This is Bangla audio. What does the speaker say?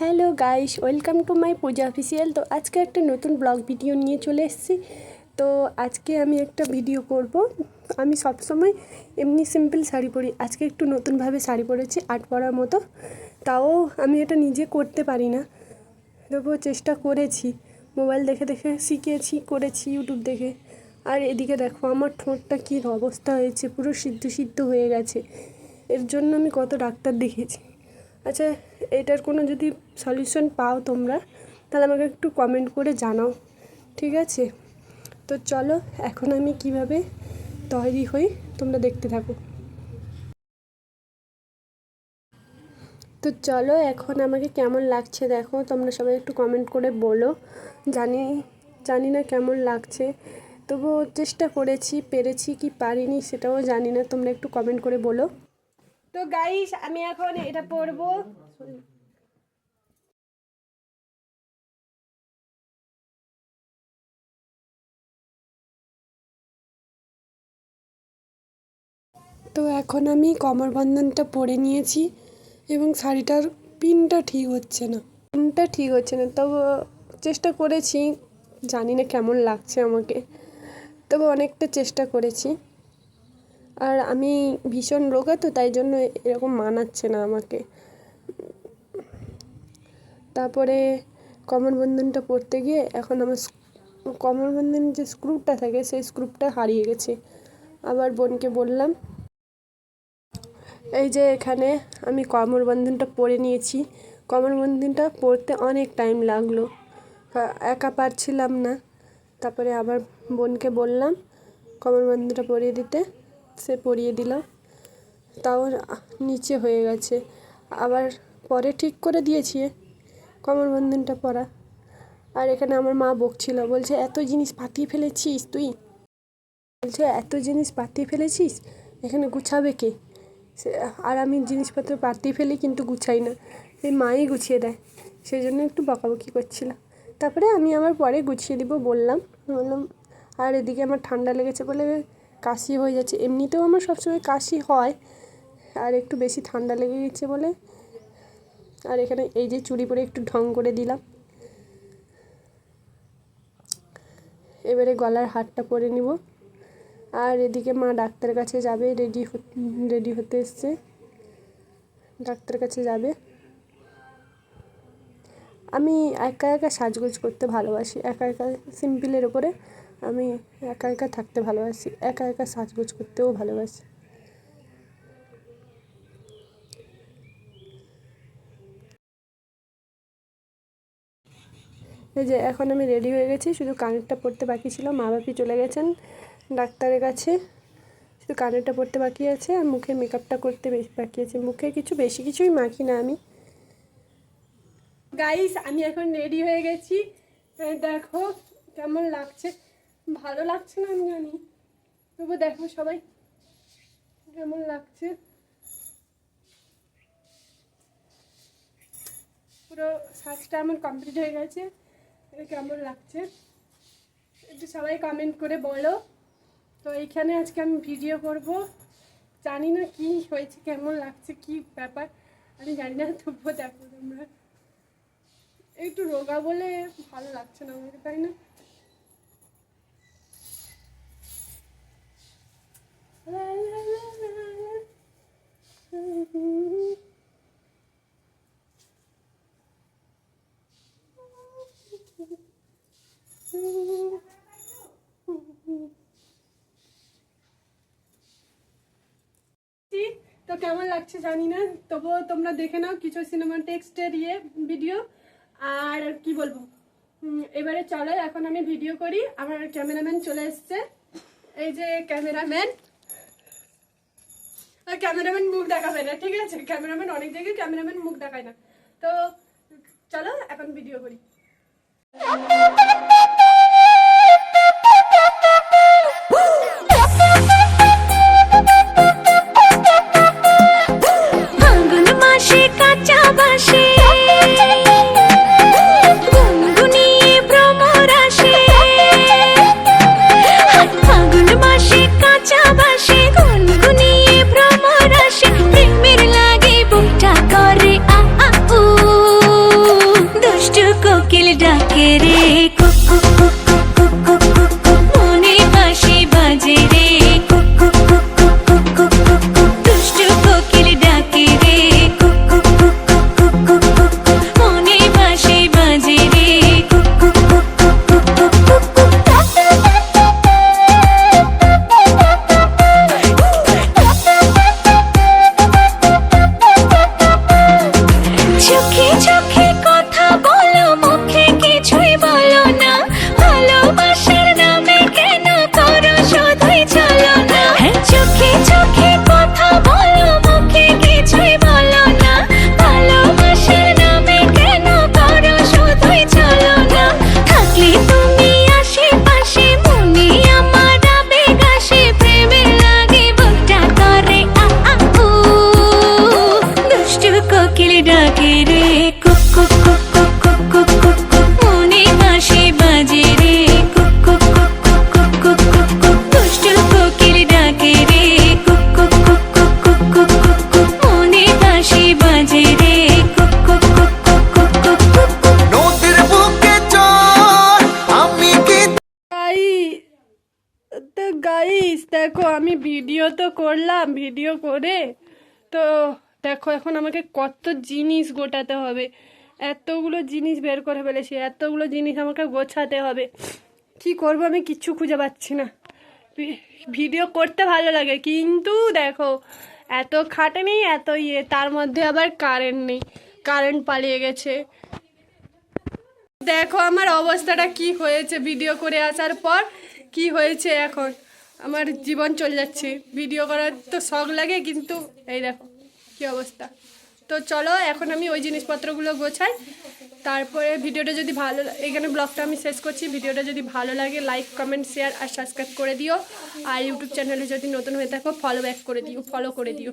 Hello guys, welcome to my Puja official. তো আজকে একটা নতুন ব্লগ ভিডিও নিয়ে চলে এসেছি। তো আজকে আমি একটা ভিডিও করব। আমি সবসময় এমনি সিম্পল শাড়ি পরি। আজকে একটু নতুনভাবে শাড়ি পরেছি, আট পরার মতো। তাও আমি এটা নিজে করতে পারি না। তবুও চেষ্টা করেছি। মোবাইল দেখে দেখে শিখেছি, করেছি ইউটিউব দেখে। আর এদিকে দেখো, আমার ঠোঁটটা কী অবস্থা হয়েছে, পুরো সিদ্ধ সিদ্ধ হয়ে গেছে। এর জন্য আমি কত ডাক্তার দেখিয়েছি। আচ্ছা এটার কোনো যদি সলিউশন পাও তোমরা, তাহলে আমাকে একটু কমেন্ট করে জানাও, ঠিক আছে? তো চলো, এখন আমি কীভাবে তৈরি হই, তোমরা দেখতে থাকো। তো চলো, এখন আমাকে কেমন লাগছে দেখো, তোমরা সবাই একটু কমেন্ট করে বলো। জানি জানি না কেমন লাগছে, তবুও চেষ্টা করেছি, পেরেছি কি পারিনি, সেটাও জানি না, তোমরা একটু কমেন্ট করে বলো। তো গাইস আমি এখন এটা পরবো। তো এখন আমি কমর বন্ধনটা পরে নিয়েছি এবং শাড়িটার পিনটা ঠিক হচ্ছে না। পিনটা ঠিক হচ্ছে না, তবু চেষ্টা করেছি, জানি না কেমন লাগছে আমাকে, তবে অনেকটা চেষ্টা করেছি। আর আমি ভীষণ রোগা তো, তাই জন্য এরকম মানাচ্ছে না আমাকে। তারপরে কমর বন্ধনটা পরতে গিয়ে এখন আমার কমর বন্ধন যে স্ক্রুপটা থাকে, সেই স্ক্রুপটা হারিয়ে গেছে। আবার বোনকে বললাম এই যে এখানে আমি কমর বন্ধনটা পরে নিয়েছি। কমর বন্ধনটা পরতে অনেক টাইম লাগল। একা পারছিলাম না। তারপরে আবার বোনকে বললাম, কমর বন্ধনটা পরিয়ে দিতে। সে পরিয়ে দিল। তাও নিচে হয়ে গেছে। আবার পরে ঠিক করে দিয়েছি কমর বন্ধনটা পরা। আর এখানে আমার মা বকছিল, বলছে, এত জিনিস পাতিয়ে ফেলেছিস তুই? বলছে, এত জিনিস পাতিয়ে ফেলেছিস? এখানে গুছাবে কে? আর আমি জিনিসপত্র পাতি ফেলি কিন্তু গুছাই না। এই মাই গুছিয়ে দেয়। সেই জন্য একটু বকাবকি করছিলাম। তারপরে আমি আমার পরে গুছিয়ে দিব বললাম। বললাম, আর এদিকে আমার ঠান্ডা লেগেছে বলে কাশি হয়ে যাচ্ছে। এমনিতেও আমার সবসময় কাশি হয়, আর একটু বেশি ঠান্ডা লেগে গেছে বলে। আর এখানে এই যে চুড়ি পরে একটু ঢং করে দিলাম। এবারে গলার হারটা পরে নিব। আর এদিকে মা ডাক্তারের কাছে যাবে রেডি রেডি হতে এসছে। ডাক্তারের কাছে যাবে। আমি একা একা সাজগোজ করতে ভালোবাসি, একা একা সিম্পলের ওপরে আমি একা একা থাকতে ভালোবাসি, একা একা সাজগোজ করতেও ভালোবাসি। এই যে এখন আমি রেডি হয়ে গেছি, শুধু কানেরটা পড়তে বাকি ছিল মা বাপি চলে গেছেন। ডাক্তারের কাছে। শুধু কানেরটা পড়তে বাকি আছে আর মুখে মেকআপটা করতে বেশি বাকি আছে। মুখে কিছু বেশি কিছুই মাখি না আমি। গাইস আমি এখন রেডি হয়ে গেছি। দেখো কেমন লাগছে। ভালো লাগছে না আমি জানি। তবু দেখো সবাই কেমন লাগছে। পুরো সাজটা আমার কমপ্লিট হয়ে গেছে। কেমন লাগছে? একটু সবাই কমেন্ট করে বলো। তো এইখানে আজকে আমি ভিডিও করব। জানি না কি হয়েছে, কেমন লাগছে, কি ব্যাপার, আমি জানি না, তবুও দেখো তোমরা। একটু রোগা বলে ভালো লাগছে না আমাকে তাই না তো কেমন লাগছে জানি না, তবুও তোমরা দেখে নাও কিছু সিনেমা টেক্সটের ইয়ে ভিডিও আর কি বলব? এবারে চলো, এখন আমি ভিডিও করি। আমার ক্যামেরাম্যান চলে এসছে। এই যে ক্যামেরাম্যান। ক্যামেরাম্যান মুখ দেখাবে না, ঠিক আছে? ক্যামেরাম্যান অনেক জায়গায় ক্যামেরাম্যান মুখ দেখায় না। তো চলো, এখন ভিডিও করি। ডাকে রে গাইস দেখো, আমি ভিডিও তো করলাম ভিডিও করে। তো দেখো, এখন আমাকে কত জিনিস গোটাতে হবে। এতগুলো জিনিস বের করে ফেলেছি, এতগুলো জিনিস আমাকে গোছাতে হবে। কি করব আমি কিচ্ছু খুঁজে পাচ্ছি না। ভিডিও করতে ভালো লাগে, কিন্তু দেখো, এত খাটেনি, এত ইয়ে তার মধ্যে আবার কারেন্ট নেই কারেন্ট পালিয়ে গেছে। দেখো, আমার অবস্থাটা কি হয়েছে ভিডিও করে আসার পর কি হয়েছে এখন? আমার জীবন চলে যাচ্ছে। ভিডিও করার তো শখ লাগে, কিন্তু এই দেখো কী অবস্থা। তো চলো, এখন আমি ওই জিনিসপত্রগুলো গোছাই। তারপরে ভিডিওটা যদি ভালো এখানে ব্লগটা আমি শেষ করছি। ভিডিওটা যদি ভালো লাগে লাইক কমেন্ট শেয়ার আর সাবস্ক্রাইব করে দিও। আর ইউটিউব চ্যানেলে যদি নতুন হয়ে থাকো ফলো ব্যাক করে দিও ফলো করে দিও।